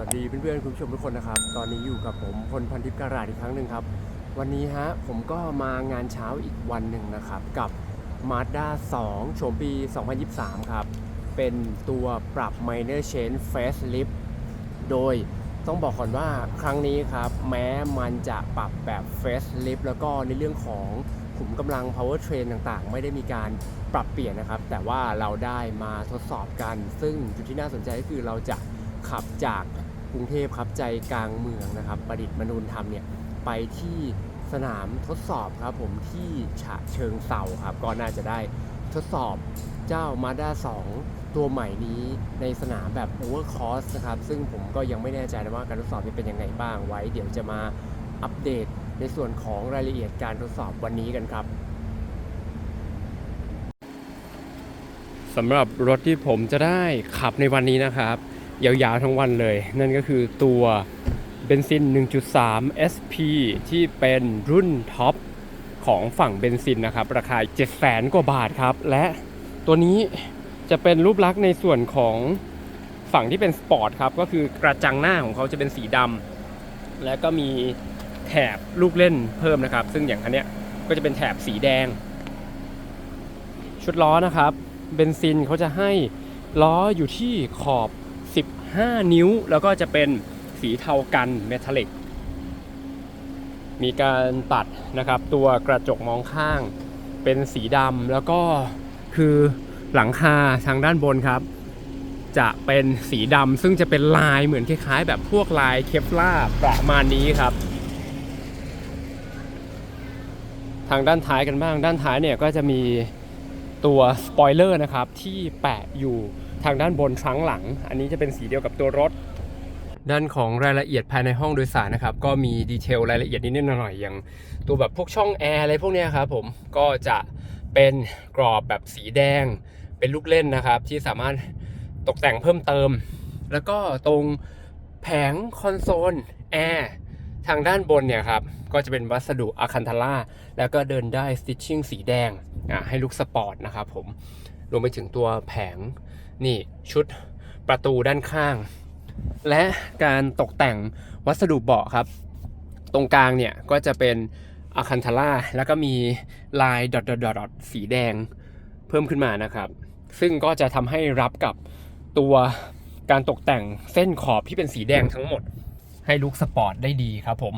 วัสดีเพื่อนๆคุณผู้ชมทุกคนนะครับ ตอนนี้อยู่กับผมพลพันทิพย์การาดอีกครั้งหนึ่งครับ วันนี้ฮะผมก็มางานเช้าอีกวันหนึ่งนะครับ กับ Mazda 2 โฉมปี 2023 ครับ เป็นตัวปรับ Minor Change Facelift โดยต้องบอกก่อนว่าครั้งนี้ครับ แม้มันจะปรับแบบ Facelift แล้วก็ในเรื่องของขุมกำลัง power train ต่างๆ ไม่ได้มีการปรับเปลี่ยนนะครับ แต่ว่าเราได้มาทดสอบกัน ซึ่งจุดที่น่าสนใจก็คือเราจะขับจาก กรุงเทพครับใจกลางเมืองนะครับ ประดิษฐ์มนูนธรรมเนี่ยไปที่สนามทดสอบครับผมที่ฉะเชิงเซาครับก็น่าจะได้ทดสอบเจ้า Mazda 2ตัวใหม่นี้ในสนามแบบ Overcross นะครับ ซึ่งผมก็ยังไม่แน่ใจนะว่าการทดสอบนี้เป็นยังไงบ้างไว้ เดี๋ยวจะมาอัปเดตในส่วนของรายละเอียดการทดสอบวันนี้กันครับสำหรับรถที่ผมจะได้ขับในวันนี้นะครับ ยาวๆทั้งวันเลย นั่นก็คือตัวเบนซิน 1.3 SP ที่เป็นรุ่นท็อปของฝั่งเบนซินนะครับ ราคา700,000กว่าบาทครับ และตัวนี้จะเป็นรูปลักษณ์ในส่วนของฝั่งที่เป็นสปอร์ตครับ ก็คือกระจังหน้าของเขาจะเป็นสีดำและก็มีแถบลูกเล่นเพิ่มนะครับ ซึ่งอย่างคันนี้ก็จะเป็นแถบสีแดง ชุดล้อนะครับเบนซินเขาจะให้ล้ออยู่ที่ขอบ 15 นิ้ว แล้วก็จะเป็นสีเทากันเมทัลลิก มีการตัดนะครับตัวกระจกมองข้างเป็นสีดำแล้วก็คือหลังคาทางด้านบนครับ จะเป็นสีดำซึ่งจะเป็นลายเหมือนคล้ายๆ แบบพวกลายเคปลาประมาณนี้ครับ ทางด้านท้ายกันบ้างด้านท้ายเนี่ยก็จะมีตัวสปอยเลอร์นะครับที่แปะอยู่ ทางด้านบนทรั้งหลัง อันนี้จะเป็นสีเดียวกับตัวรถ ด้านของรายละเอียดภายในห้องโดยสารนะครับ ก็มีดีเทลรายละเอียดนิดหน่อยอย่างตัวแบบพวกช่องแอร์อะไรพวกนี้ครับผมก็จะเป็นกรอบแบบสีแดง เป็นลูกเล่นนะครับ ที่สามารถตกแต่งเพิ่มเติม แล้วก็ตรงแผงคอนโซลแอร์ทางด้านบนเนี่ยครับ ก็จะเป็นวัสดุอะคันทาร่าแล้วก็เดินได้สติชชิ่งสีแดงอะให้ลุกสปอร์ตนะครับผมรวมไปถึงตัวแผง นี่ชุดประตูด้านข้าง และการตกแต่งวัสดุเบาะครับ ตรงกลางเนี่ยก็จะเป็นอะคันทาร่าแล้วก็มีลายดอทดอทสีแดงเพิ่มขึ้นมานะครับ ซึ่งก็จะทำให้รับกับตัวการตกแต่งเส้นขอบที่เป็นสีแดงทั้งหมด ให้ลุคสปอร์ตได้ดีครับผม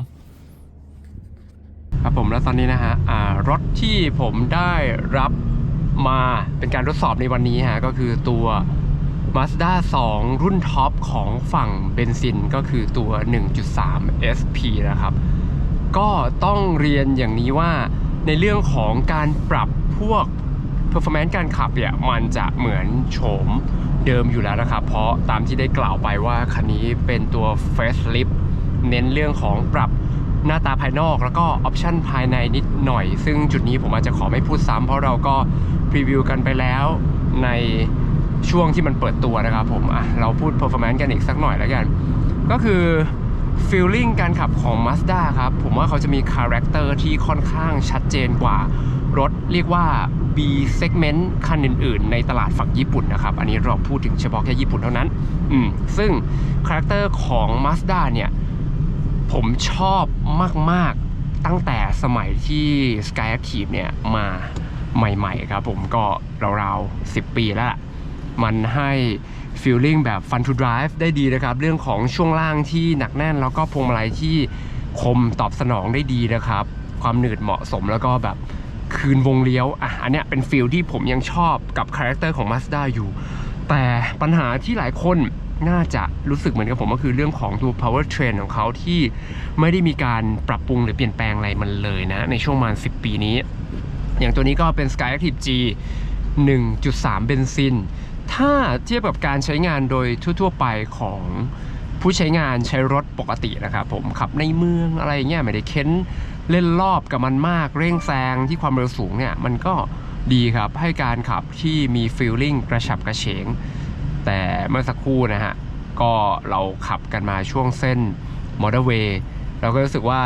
ครับผมแล้วตอนนี้นะฮะรถที่ผมได้รับ มาเป็นการทดสอบในวันนี้ฮะก็คือตัว Mazda 2 รุ่นท็อปของฝั่งเบนซินก็คือตัว 1.3 SP นะครับ ก็ต้องเรียนอย่างนี้ว่าในเรื่องของการปรับพวก performance การขับเนี่ยมันจะเหมือนโฉมเดิมอยู่แล้วนะครับ เพราะตามที่ได้กล่าวไปว่าคันนี้เป็นตัว facelift เน้นเรื่องของปรับหน้าตาภายนอกแล้วก็ออปชันภายในนิดหน่อย ซึ่งจุดนี้ผมอาจจะขอไม่พูดซ้ำเพราะเราก็ พรีวิวกันไปแล้วในช่วงที่มันเปิดตัวนะครับผมอะเราพูด performance กันอีกสักหน่อยแล้วกัน ก็คือ feeling การขับของ Mazda ครับ ผมว่าเขาจะมีคาแรคเตอร์ที่ค่อนข้างชัดเจนกว่ารถเรียกว่า B segment คันอื่น ๆ ในตลาดฝั่งญี่ปุ่นนะครับ อันนี้เราพูดถึงเฉพาะแค่ญี่ปุ่นเท่านั้น อืมซึ่งคาแรคเตอร์ของ Mazda เนี่ย ผมชอบมาก ๆ ตั้งแต่สมัยที่ Sky Active เนี่ยมา ใหม่ๆครับผมก็ราวๆ 10 ปีแล้วล่ะ มันให้ feeling แบบ fun to drive ได้ดีนะครับ เรื่องของช่วงล่างที่หนักแน่น แล้วก็พวงมาลัยที่คมตอบสนองได้ดีนะครับ ความหนืดเหมาะสมแล้วก็แบบคืนวงเลี้ยวอะอันเนี้ยเป็นฟีลที่ผมยังชอบกับคาแรคเตอร์ของ Mazda อยู่ แต่ปัญหาที่หลายคนน่าจะรู้สึกเหมือนกับผมก็คือเรื่องของตัว power train ของเขาที่ไม่ได้มีการปรับปรุงหรือเปลี่ยนแปลงอะไรมันเลยนะ ในช่วงประมาณ10 ปีนี้ อย่างตัวนี้ก็เป็น Sky Active G 1.3 เบนซิน ถ้าเทียบกับการใช้งานโดยทั่ว ๆ ไปของผู้ใช้งานใช้รถปกตินะครับผมขับในเมืองอะไรเงี้ยไม่ได้เค้นเล่นรอบกับมันมาก เร่งแซงที่ความเร็วสูงเนี่ยมันก็ดีครับให้การขับที่มีฟีลลิ่งกระฉับกระเฉง แต่เมื่อสักครู่นะฮะ ก็เราขับกันมาช่วงเส้นมอเตอร์เวย์เราก็รู้สึกว่า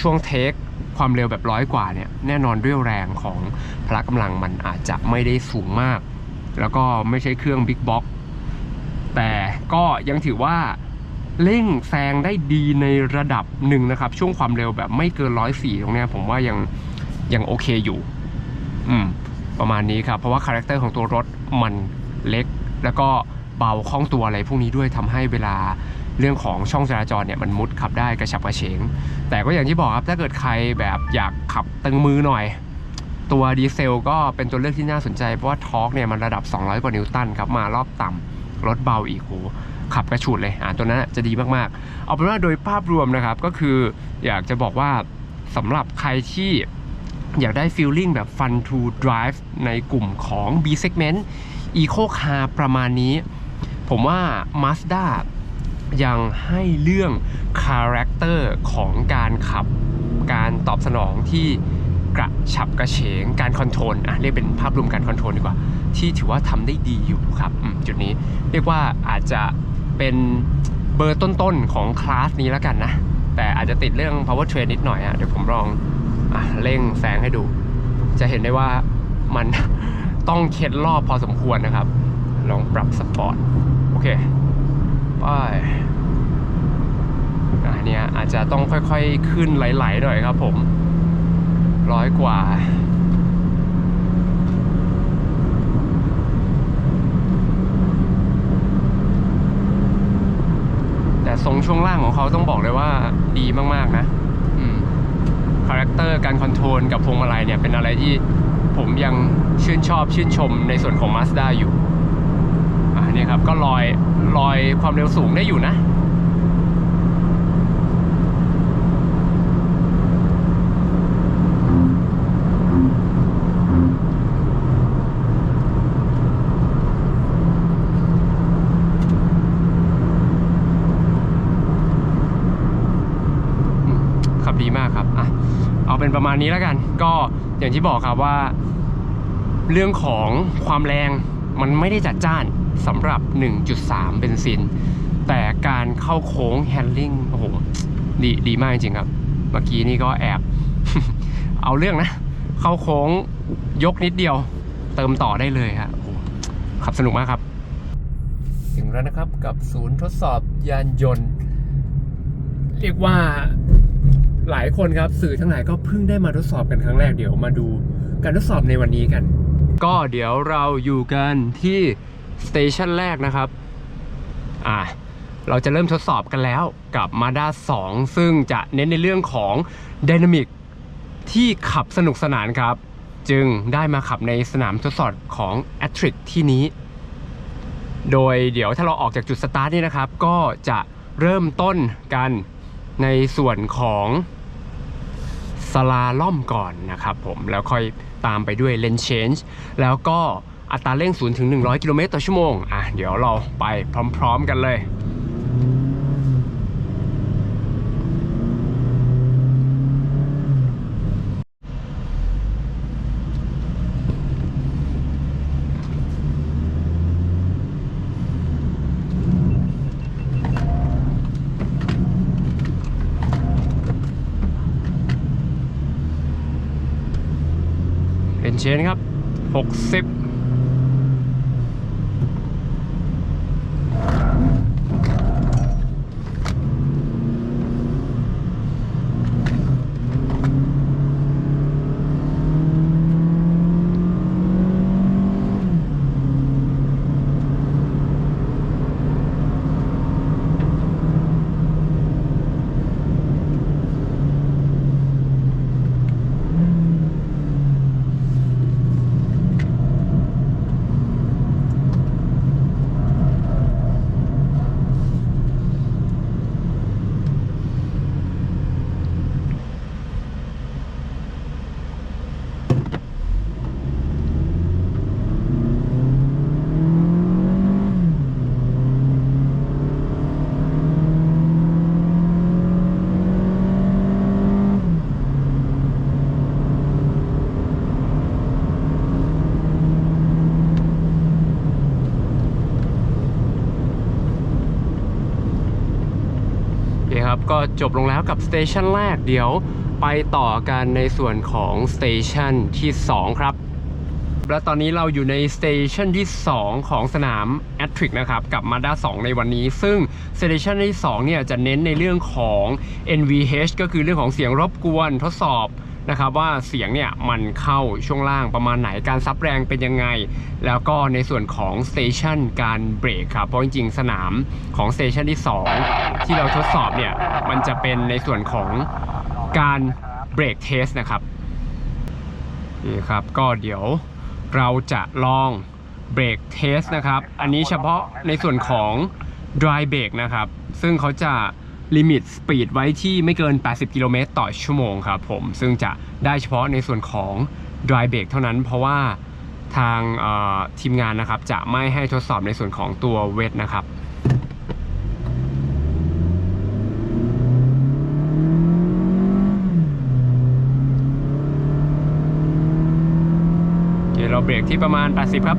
ช่วงเทค ความเร็วแบบร้อยกว่าเนี่ยแน่นอนด้วยแรงของพละกำลังมันอาจจะไม่ได้สูงมาก แล้วก็ไม่ใช่เครื่องบิ๊กบ็อกแต่ก็ยังถือว่าเร่งแซงได้ดีในระดับหนึ่งนะครับ ช่วงความเร็วแบบไม่เกินร้อยสี่ตรงนี้ผมว่ายังยังโอเคอยู่ อืม ประมาณนี้ครับ เพราะว่าคาแรคเตอร์ของตัวรถมันเล็ก แล้วก็เบาคล่องตัวอะไรพวกนี้ด้วยทำให้เวลา เรื่องของช่องจราจรเนี่ยมันมุดขับได้กระฉับกระเฉง แต่ก็อย่างที่บอกครับถ้าเกิดใครแบบอยากขับตึงมือหน่อย ตัวดีเซลก็เป็นตัวเลือกที่น่าสนใจ เพราะว่าทอร์กเนี่ยมันระดับ 200 กว่านิวตันครับมารอบต่ำรถเบาอีกโหขับกระฉุดเลยอ่าตัวนั้นจะดีมากๆ เอาเป็นว่าโดยภาพรวมนะครับก็คืออยากจะบอกว่าสำหรับใครที่อยากได้ feeling แบบ fun to drive ในกลุ่มของ B segment eco car ประมาณนี้ ผมว่า Mazda ยังให้เรื่องคาแรคเตอร์ของการขับการตอบสนองที่กระฉับกระเฉงการคอนโทรลอะเรียกเป็นภาพรวมการคอนโทรลดีกว่า ที่ถือว่าทำได้ดีอยู่ครับจุดนี้เรียกว่าอาจจะเป็นเบอร์ต้นๆของคลาสนี้แล้วกันนะ แต่อาจจะติดเรื่อง power train นิดหน่อยอะเดี๋ยวผมลองอเร่งแซงให้ดู จะเห็นได้ว่ามันต้องเข็ดรอบพอสมควรนะครับ ลองปรับสปอร์ตโอเค ไปอันเนี้ยอา จจะต้องค่อยๆขึ้นไหลๆหน่อยครับผมร้อยกว่าแต่ทรงช่วงล่างของเขาต้องบอกเลยว่าดีมากๆนะคาแรคเตอร์การคอนโทรลกับพวงมาลัยเนี่ยเป็นอะไรที่ผมยังชื่นชอบชื่นชมในส่วนของ Mazda อยู่ อ่านี่ครับก็ลอยลอยความเร็วสูงได้อยู่นะ อืมขับดีมากครับ อะ เอาเป็นประ มาณนี้แล้วกัน ก็อย่างที่บอกครับว่า เรื่องของความแรงมันไม่ได้จัดจ้านสำหรับ 1.3 เบนซิน แต่การเข้าโค้งแฮนดิ้งโอ้โหดีดีมากจริงครับ เมื่อกี้นี่ก็แอบ เอาเรื่องนะ เข้าโค้งยกนิดเดียว เติมต่อได้เลยครับขับสนุกมากครับถึงแล้วนะครับกับศูนย์ทดสอบยานยนต์ เรียกว่า หลายคนครับสื่อทั้งหลายก็เพิ่งได้มาทดสอบกันครั้งแรกเดี๋ยวมาดูการทดสอบในวันนี้กัน ก็เดี๋ยวเราอยู่กันที่สเตชันแรกนะครับอ่าเราจะเริ่มทดสอบกันแล้วกับ Mazda 2 ซึ่งจะเน้นในเรื่องของด y นามิกที่ขับสนุกสนานครับ จึงได้มาขับในสนามทดสอบของ a t r i c ที่นี้ โดยเดี๋ยวถ้าเราออกจากจุดสตาร์ทนี่นะครับ ก็จะเริ่มต้นกัน ในส่วนของสลาล่อมก่อนนะครับผมแล้วค่อยตามไปด้วยเลนเชนจ์แล้วก็อัตราเร่ง0ถึง100 กิโลเมตรต่อชั่วโมงอะเดี๋ยวเราไปพร้อม ๆ กันเลย เชนครับ 60 ก็จบลงแล้วกับสเตชันแรกเดี๋ยวไปต่อกันในส่วนของสเตชันที่ 2 ครับ และตอนนี้เราอยู่ในสเตชันที่ 2 ของสนามแอตริกนะครับ กับ Mazda 2 ในวันนี้ ซึ่งสเตชันที่ 2 เนี่ยจะเน้นในเรื่องของ NVH ก็คือเรื่องของเสียงรบกวนทดสอบ นะครับว่าเสียงเนี่ยมันเข้าช่วงล่างประมาณไหนการซับแรงเป็นยังไง แล้วก็ในส่วนของสเตชันการเบรกครับ เพราะจริงๆ สนามของสเตชันที่ 2 ที่เราทดสอบเนี่ยมันจะเป็นในส่วนของการเบรกเทสนะครับนี่ครับก็เดี๋ยวเราจะลองเบรกเทสนะครับ อันนี้เฉพาะในส่วนของ dry brake นะครับ ซึ่งเขาจะ ลิมิตสปีดไว้ที่ไม่เกิน 80 กิโลเมตรต่อชั่วโมงครับผม ซึ่งจะได้เฉพาะในส่วนของ dry brake เท่านั้น เพราะว่าทางทีมงานนะครับ จะไม่ให้ทดสอบในส่วนของตัว wet นะครับเคเราเบรกที่ประมาณ 80 ครับ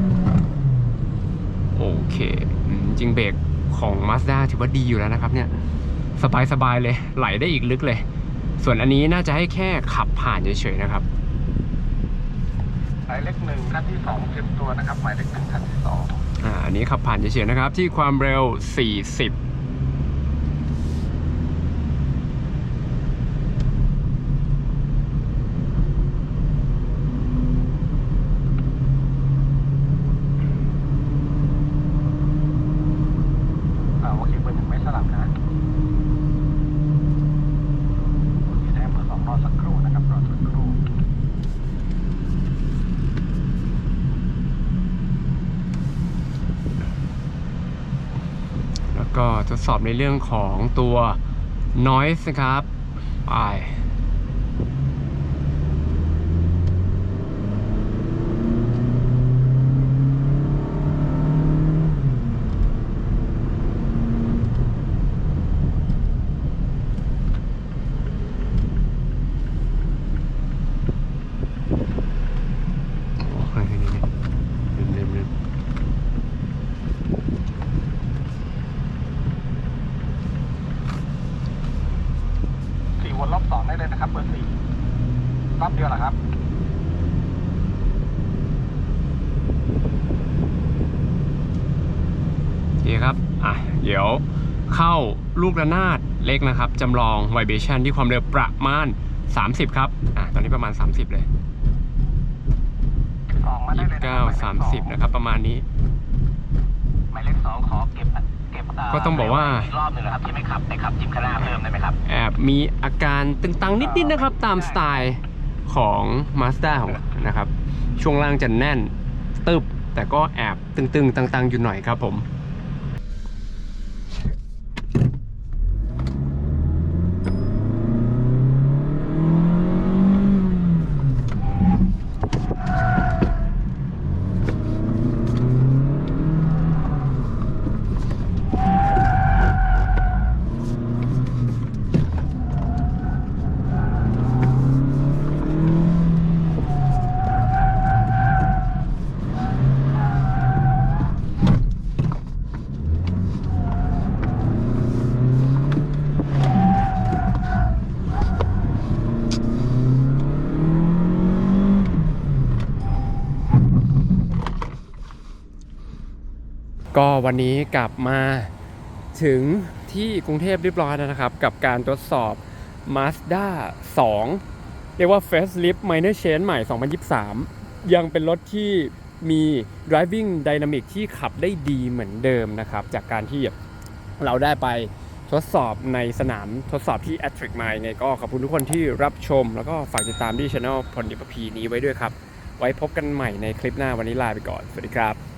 โอเค จริงเบรกของ Mazda ถือว่าดีอยู่แล้วนะครับเนี่ย สบายๆเลย ไหลได้อีกลึกเลย ส่วนอันนี้น่าจะให้แค่ขับผ่านเฉยๆนะครับหมายเลขหนึ่งขั้นที่สองเตรียมตัวนะครับหมายเลขหนึ่งขั้นที่สองอ่าอันนี้ขับผ่านเฉยๆนะครับ ที่ความเร็ว 40 อ่าโอเคเบอร์หนึ่งไม่สลับนะโอเคแทนเบอร์สองรอสักครู่นะครับรอสักครู่ แล้ว ก็ทดสอบในเรื่องของตัว noise นะครับไป โอ้ยนี่ๆๆลืมๆ สี่วนรอบสองได้เลยนะครับ เบอร์สี่รอบเดียวเหรอครับ โอเคครับ อะ เดี๋ยว เข้าลูกระนาดเล็กนะครับจำลอง vibration ที่ความเร็วประมาณ 30 ครับ อะ ตอนนี้ประมาณ 30 เลยออกมาได้เลยนะครั29บ30นะครับ ประมาณนี้ หมายเลขสองขอเก็บเก็บก็ต้องบอกว่าอีกรอบหนึ่งนะครับที่ไม่ขับไปขับจิมคณะเพิ่มได้ไหมครับ แอบมีอาการตึงตังนิดๆนะครับ ตามสไตล์ของ Mazda ของนะครับ ช่วงล่างจะแน่นตึบแต่ก็แอบตึงๆ ตังๆ อยู่หน่อยครับผม ก็วันนี้กลับมาถึงที่กรุงเทพเรียบร้อยแล้วนะครับ กับการทดสอบ Mazda 2 เรียกว่า Facelift Minor Change ใหม่ 2023 ยังเป็นรถที่มี driving dynamic ที่ขับได้ดีเหมือนเดิมนะครับ จากการที่เราได้ไปทดสอบในสนามทดสอบที่ a t r i c มายังไงก็ขอบคุณทุกคนที่รับชม แล้วก็ฝากติดตามที่ channel พลดิปพีนี้ไว้ด้วยครับ ไว้พบกันใหม่ในคลิปหน้าวันนี้ลาไปก่อน สวัสดีครับ